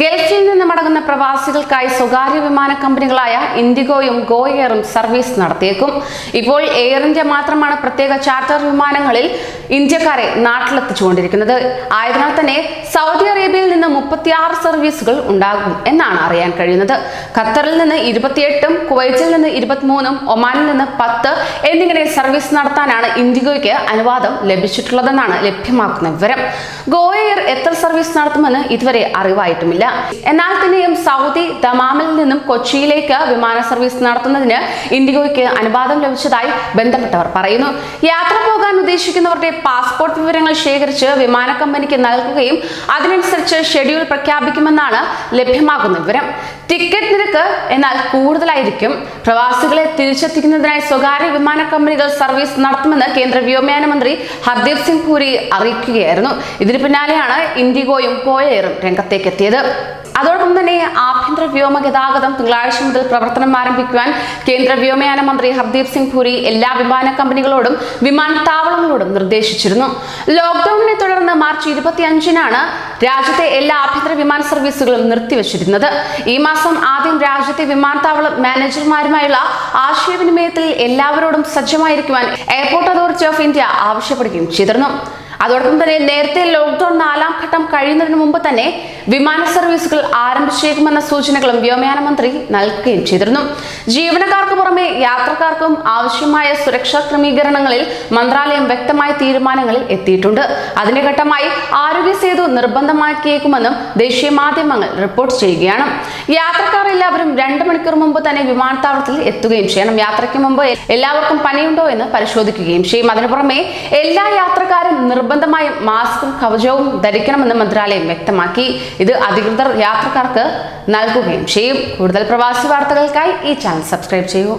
ഗൾഫിൽ നിന്ന് മടങ്ങുന്ന പ്രവാസികൾക്കായി സ്വകാര്യ വിമാന കമ്പനികളായ ഇൻഡിഗോയും ഗോ എയറും സർവീസ് നടത്തിയേക്കും. ഇപ്പോൾ എയർ ഇന്ത്യ മാത്രമാണ് പ്രത്യേക ചാർട്ടർ വിമാനങ്ങളിൽ ഇന്ത്യക്കാരെ നാട്ടിലെത്തിച്ചുകൊണ്ടിരിക്കുന്നത്. ആയതിനാൽ തന്നെ സൗദി അറേബ്യയിൽ നിന്ന് മുപ്പത്തിയാറ് സർവീസുകൾ ഉണ്ടാകും എന്നാണ് അറിയാൻ കഴിയുന്നത്. ഖത്തറിൽ നിന്ന് ഇരുപത്തിയെട്ടും കുവൈറ്റിൽ നിന്ന് ഇരുപത്തിമൂന്നും ഒമാനിൽ നിന്ന് പത്ത് എന്നിങ്ങനെ സർവീസ് നടത്താനാണ് ഇൻഡിഗോയ്ക്ക് അനുവാദം ലഭിച്ചിട്ടുള്ളതെന്നാണ് ലഭ്യമാക്കുന്ന വിവരം. ഗോ എയർ എത്ര സർവീസ് നടത്തുമെന്ന് ഇതുവരെ അറിവായിട്ടുമില്ല. എന്നാൽ തന്നെയും സൗദി ദമാമിൽ നിന്നും കൊച്ചിയിലേക്ക് വിമാന സർവീസ് നടത്തുന്നതിന് ഇൻഡിഗോയ്ക്ക് അനുവാദം ലഭിച്ചതായി ബന്ധപ്പെട്ടവർ പറയുന്നു. യാത്ര പോകാൻ ഉദ്ദേശിക്കുന്നവരുടെ പാസ്പോർട്ട് വിവരങ്ങൾ ശേഖരിച്ച് വിമാന കമ്പനിക്ക് നൽകുകയും അതിനനുസരിച്ച് ഷെഡ്യൂൾ പ്രഖ്യാപിക്കുമെന്നാണ് ലഭ്യമാകുന്ന വിവരം. ടിക്കറ്റ് നിരക്ക് എന്നാൽ കൂടുതലായിരിക്കും. പ്രവാസികളെ തിരിച്ചെത്തിക്കുന്നതിനായി സ്വകാര്യ വിമാന കമ്പനികൾ സർവീസ് നടത്തുമെന്ന് കേന്ദ്ര വ്യോമയാന മന്ത്രി ഹർദീപ് സിംഗ് പുരി അറിയിക്കുകയായിരുന്നു. ഇതിന് പിന്നാലെയാണ് ഇൻഡിഗോയും കോയറും രംഗത്തേക്ക് എത്തിയത് അതോടൊപ്പം തന്നെ ആഭ്യന്തര വ്യോമ ഗതാഗതം തിങ്കളാഴ്ച മുതൽ പ്രവർത്തനം ആരംഭിക്കുവാൻ കേന്ദ്ര വ്യോമയാന മന്ത്രി ഹർദീപ് സിംഗ് പുരി എല്ലാ വിമാന കമ്പനികളോടും വിമാനത്താവളങ്ങളോടും നിർദ്ദേശിച്ചിരുന്നു. ലോക്ക്ഡൌണിനെ തുടർന്ന് മാർച്ച് ഇരുപത്തിയഞ്ചിനാണ് രാജ്യത്തെ എല്ലാ ആഭ്യന്തര വിമാന സർവീസുകളും നിർത്തിവച്ചിരുന്നത്. ഈ മാസം ആദ്യം രാജ്യത്തെ വിമാനത്താവള മാനേജർമാരുമായുള്ള ആശയവിനിമയത്തിൽ എല്ലാവരോടും സജ്ജമായിരിക്കുവാൻ എയർപോർട്ട് അതോറിറ്റി ഓഫ് ഇന്ത്യ ആവശ്യപ്പെടുകയും ചെയ്തിരുന്നു. അതോടൊപ്പം തന്നെ നേരത്തെ ലോക്ഡൌൺ നാലാം ഘട്ടം കഴിയുന്നതിന് മുമ്പ് തന്നെ വിമാന സർവീസുകൾ ആരംഭിച്ചേക്കുമെന്ന സൂചനകളും വ്യോമയാന മന്ത്രി നൽകുകയും ചെയ്തിരുന്നു. ജീവനക്കാർക്ക് പുറമെ യാത്രക്കാർക്കും ആവശ്യമായ സുരക്ഷാ ക്രമീകരണങ്ങളിൽ മന്ത്രാലയം വ്യക്തമായ തീരുമാനങ്ങളിൽ എത്തിയിട്ടുണ്ട്. അതിന്റെ ഘട്ടമായി ആരോഗ്യ സേതു നിർബന്ധമാക്കിയേക്കുമെന്നും ദേശീയ മാധ്യമങ്ങൾ റിപ്പോർട്ട് ചെയ്യുകയാണ്. യാത്രക്കാർ എല്ലാവരും രണ്ട് മണിക്കൂർ മുമ്പ് തന്നെ വിമാനത്താവളത്തിൽ എത്തുകയും ചെയ്യണം. യാത്രയ്ക്ക് മുമ്പ് എല്ലാവർക്കും പനിയുണ്ടോ എന്ന് പരിശോധിക്കുകയും ചെയ്യും. അതിനു പുറമെ എല്ലാ യാത്രക്കാരും നിർബന്ധമായും മാസ്കും കവചവും ധരിക്കണമെന്ന് മന്ത്രാലയം വ്യക്തമാക്കി. ഇത് അധികൃതർ യാത്രക്കാർക്ക് നൽകുകയും ചെയ്യും. കൂടുതൽ പ്രവാസി വാർത്തകൾക്കായി ഈ ചാനൽ സബ്സ്ക്രൈബ് ചെയ്യൂ.